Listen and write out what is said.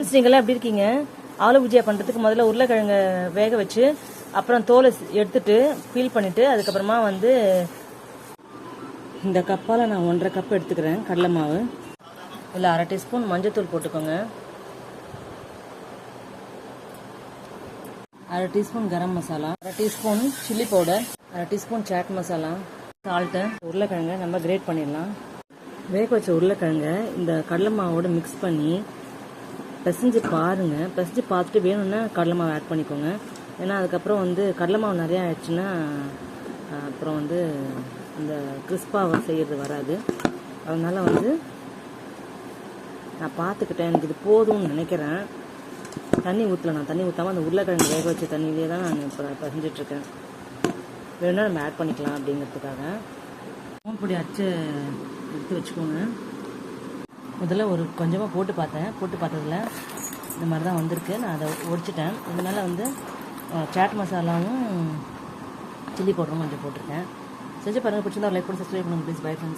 நீங்களாம் எப்படி இருக்கீங்க? ஆலு பூஜியா பண்ணுறதுக்கு முதல்ல உருளைக்கிழங்க வேக வச்சு அப்புறம் தோலை எடுத்துட்டு பீல் பண்ணிவிட்டு அதுக்கப்புறமா வந்து இந்த கப்பால் நான் ஒன்றரை கப் எடுத்துக்கிறேன் கடலை மாவு. இல்லை அரை டீஸ்பூன் மஞ்சத்தூள் போட்டுக்கோங்க. அரை டீஸ்பூன் கரம் மசாலா அரை டீஸ்பூன் சில்லி பவுடர் அரை டீஸ்பூன் சாட் மசாலா சால்ட்டு உருளைக்கிழங்க நம்ம கிரேட் பண்ணிடலாம். வேக வச்ச உருளைக்கிழங்க இந்த கடலை மாவோடு மிக்ஸ் பண்ணி பிசைஞ்சு பாருங்கள் பிசைஞ்சு பார்த்துட்டு வேணும்னா கடலை மாவு ஆட் பண்ணிக்கோங்க. ஏன்னா அதுக்கப்புறம் வந்து கடலை மாவு நிறையா ஆயிடுச்சுன்னா அப்புறம் வந்து இந்த கிறிஸ்பாவை செய்கிறது வராது. அதனால் வந்து நான் பார்த்துக்கிட்டேன். எனக்கு இது போதும்னு நினைக்கிறேன். தண்ணி ஊற்றல நான் தண்ணி ஊற்றாமல் அந்த உருளைக்கிழங்கு வேக வச்ச தண்ணியிலே தான் நான் இப்போ பசஞ்சிட்ருக்கேன். இருக்கேன் வேணும்னா நம்ம ஆட் பண்ணிக்கலாம் அப்படிங்கிறதுக்காக. மூணு பொடி அச்சு எடுத்து வச்சுக்கோங்க. முதல்ல ஒரு கொஞ்சமாக போட்டு பார்த்தேன். போட்டு பார்த்ததுல இந்த மாதிரி தான் வந்திருக்கு. நான் அதை ஒடிச்சிட்டேன். இதனால் வந்து சாட் மசாலாவும் சில்லி பவுடரும் கொஞ்சம் போட்டிருக்கேன். செஞ்சு பாருங்கள் பிடிச்சிருந்தா லைக் பண்ணி சப்ஸ்கிரைப் பண்ணுங்கள் ப்ளீஸ் பை ஃப்ரெண்ட்ஸ்